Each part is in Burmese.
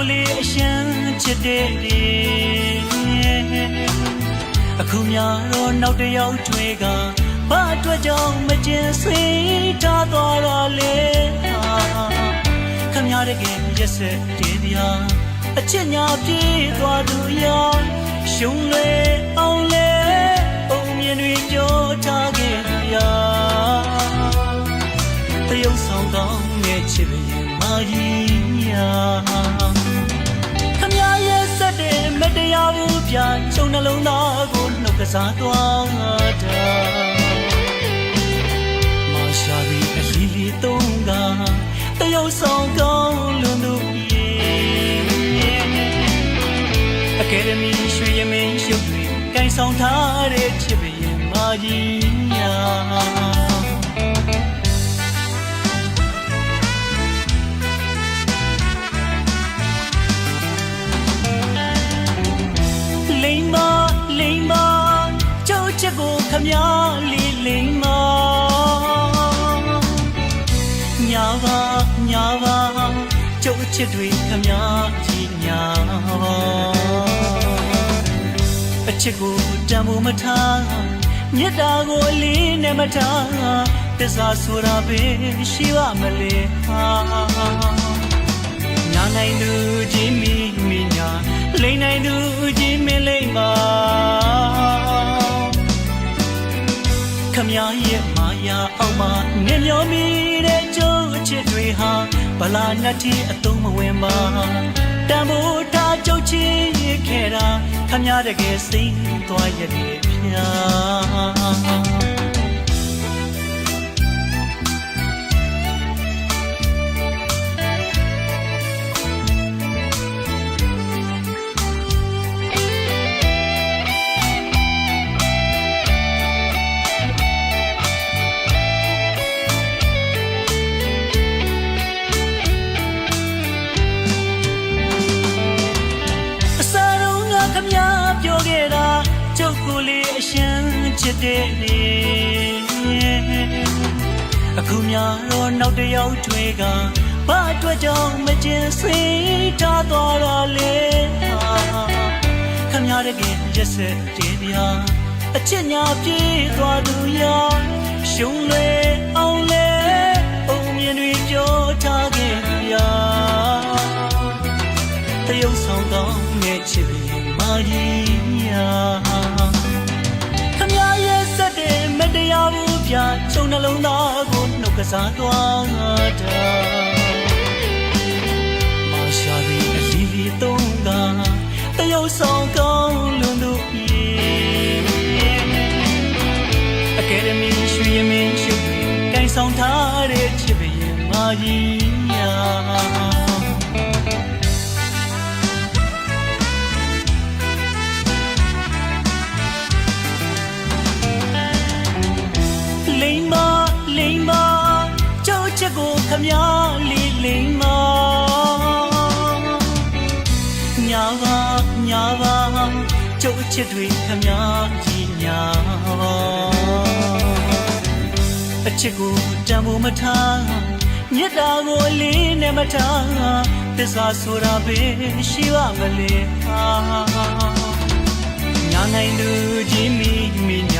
ကိုလေးအရှမ်းချစ်တဲ့အခုများတော့နောက်တစ်ယောက်တွေကဘာအတွက်ကြောင့်မကျင်ဆွေးထားသွားတာလဲခမရတဲ့ကရက်ဆက်တည်ပြာအချစ်ညာပြေးသွားသူရောရှုံးလေအောင်လေအုံမြင်တွေကြောထားခဲ့သူရောတရုပ်ဆောင်ကောင်းရဲ့ချစ်ပရင်မာကြီးယာ ပြချုံနှလုံးသားကိုနှုတ်ကစားသွားတာမရှာရီအလီလီတုံးကတရုပ်ဆောင်ကောင်းလွန်သူရေအကယ်ဒမီရွှေရမင်းရှုပ်တွေကိုင်ဆောင်ထားတဲ့ချစ်ပရင်မာကြီးယာ ချက်ကိုခမလေးလိမ္မာညာပါညာပါကျုပ်ချစ်တွေခမကြီးညာပါအချစ်ကိုတန်ဖို့မထားမြတ်တာကိုအလေးနဲ့မထားတစ္ဆာဆိုတာပဲရှိပါမလဲဟာညာနိုင်သူချင်းမိမိညာလိမ့်နိုင်သူချင်းမင်းလိမ့်ပါ မရဲ့မာယာအောက်မှာနေမျောမိတဲ့ကြိုးအချစ်တွေဟာဗလာနှတ်ထီအသုံးမဝင်ပါတန်ဖိုးထားကြုတ်ချစ်ခဲ့တာခမတကယ်စိတ်သွားရတဲ့ဖြာ ကျုပ်ကိုလေးအရှမ်းချစ်တဲ့နေအခုများတော့နောက်တစ်ယောက်တွေကဘာအတွက်ကြောင့်မကျင်ဆွေးထားသွားတာလဲခမရတဲ့ကရက်ဆက်တည်ပြာအချစ်ညာပြေးသွားသူရောရှုံးလေအောင်လေအုံမြင်တွေပြောထားခဲ့သူရောတရုပ်ဆောင်ကောင်းရဲ့ချစ်ပရင်မာကြီးယာ ရားဘူးပြချုံနှလုံးသားကိုနှုတ်ကစားသွားတာမရှာရီအလီလီတုံးကတရုပ်ဆောင်ကောင်းလွန်သူရေအကယ်ဒမီရွှေရမင်းရှုပ်ကိုင်ဆောင်ထားတဲ့ချစ်ပရင်မာကြီးယာ ချက်ကိုခမလေးလိမ္မာညာပါညာပါကျုပ်ချက်တွေခမကြီးညာပါအချစ်ကိုတန်ဖို့မထားမြတ်တာကိုအလေးနဲ့မထားသစ္စာဆိုတာပဲရှိပါမလဲဟာညာနိုင်သူချင်းမိမိညာ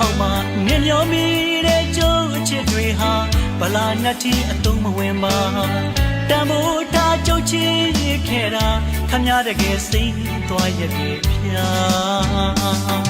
အောက်မှာနေမျောမိတဲ့ကြိုးအချစ်တွေဟာဗလာနှတ်ထီအသုံးမဝင်ပါတန်ဖိုးထားကြုတ်ချစ်ခဲ့တာခမတကယ်စိတ်သွားရဲ့ဖြာ